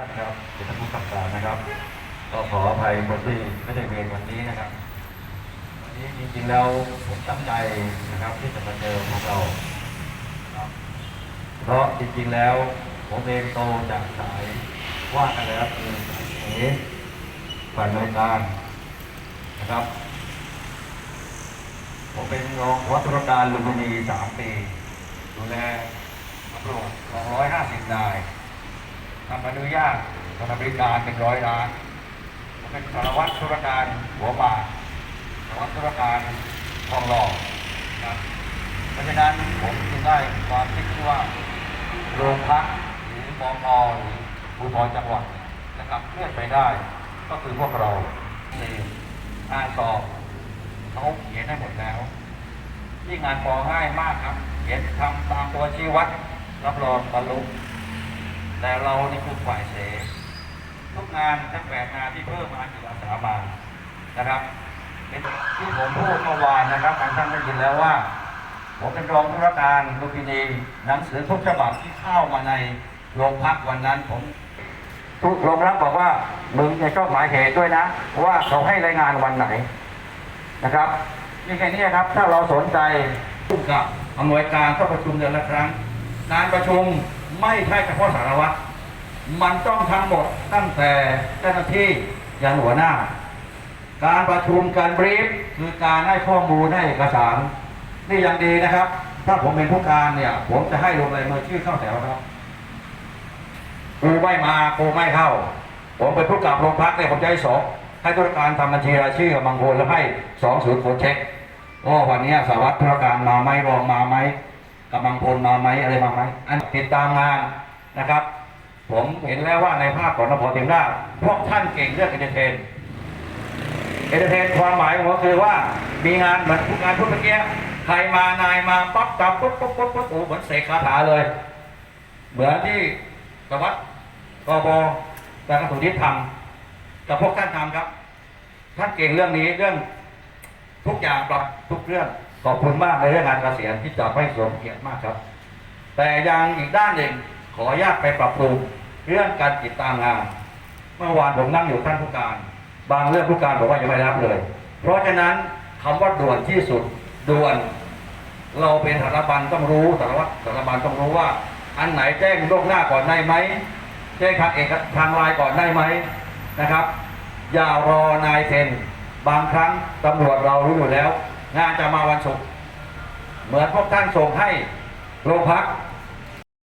ท่านครับเป็นท่านผู้กำกับนะครับ ก็ขออภัยคนที่ไม่ได้เรียนวันนี้นะครับ วันนี้จริงๆแล้วผมตั้งใจนะครับที่จะมาเจอพวกเราครับเพราะจริงๆแล้วผมเองโตจากสายว่ากันแล้วคือเอ๋ฝ่ายบริการนะครับ ผมเป็นรองวัตรการลุมพินีสามปี ดูแลตำรวจสองร้อยห้าสิบนาย ทำอนุญาตทำบริการเป็นร้อยล้านผมเป็นสารวัตรธุรการหัวป่าสารวัตรธุรการทองหล่อนะครับเพราะฉะนั้นผมจึงได้ความคิดที่ว่าโรงพักหรือปอหรือภูธรจังหวัดนะครับเลื่อนไปได้ก็คือพวกเราในอาสอบเขาเขียนให้หมดแล้วที่งานปอง่ายมากครับ เขียนทำตามตัวชี้วัดรับรองบรรลุ แต่เรานี่คือฝ่ายเสทุกงานทั้งแปดงานที่เพิ่มมาจิตอาสามานะครับเป็นที่ผมพูดเมื่อวานนะครับทางท่านได้ยินแล้วว่า ผมเป็นรองธุรการลูกพินีหนังสือทุกฉบับที่เข้ามาในโรงพักวันนั้นผมทุกโรงรับบอกว่ามึงเนี่ยก็หมายเหตุด้วยนะ ว่าเขาให้รายงานวันไหนนะครับนี่แค่นี้ครับ ถ้าเราสนใจผู้กับอำนวยการก็ประชุมเดือนละครั้งงานประชุม ไม่ใช่เฉพาะสารวัตรมันต้องทั้งหมดตั้งแต่เจ้าหน้าที่ยันหัวหน้า การประชุมการบรีฟคือการให้ข้อมูลให้เอกสารนี่ยังดีนะครับ ถ้าผมเป็นผู้การเนี่ย ผมจะให้ลงรายมือชื่อเข้าแถวครับกูไม่มากูไม่เข้า ผมเป็นผู้กับโรงพักเนี่ยผมจะให้สองให้ธุรการทำบัญชีรายชื่อกับบางคนแล้วให้สองศูนย์โฟเช็คว่าวันนี้สารวัตรธุรการมาไหมรองมาไหม กำลังพลมาไหมอะไรมาไหมอันติดตามงานนะครับ ผมเห็นแล้วว่าในภาคของนครศรีธรรมราชพวกท่านเก่งเรื่องเอเตอร์เทนเอเตอร์เทนความหมายของผมคือว่ามีงานเหมือนงานพูดเมื่อกี้ใครมานายมาปั๊บจับปุ๊บปุ๊บปุ๊บปุ๊บโอ้เหมือนเสกคาถาเลย เหมือนที่สวัดกบแต่กระสุนทิศทำกับพวกท่านทำครับ ท่านเก่งเรื่องนี้เรื่องทุกอย่างปรับทุกเรื่อง ขอบคุณมากในเรื่องงานเกษียณที่จับให้สมเกียรติมากครับ แต่ยังอีกด้านหนึ่งขออนุญาตไปปรับปรุงเรื่องการติดตามงาน เมื่อวานผมนั่งอยู่ท่านผู้การ บางเรื่องผู้การบอกว่ายังไม่รับเลย เพราะฉะนั้นคำว่าด่วนที่สุดด่วน เราเป็นสารบัญต้องรู้สารวัตรสารบัญต้องรู้ว่า อันไหนแจ้งล่วงหน้าก่อนได้ไหมแจ้งทางเอกทางไลน์ก่อนได้ไหมนะครับ อย่ารอนายเซ็นบางครั้งตำรวจเรารู้อยู่แล้ว งานจะมาวันศุกร์เหมือนพวกท่านส่งให้โรงพัก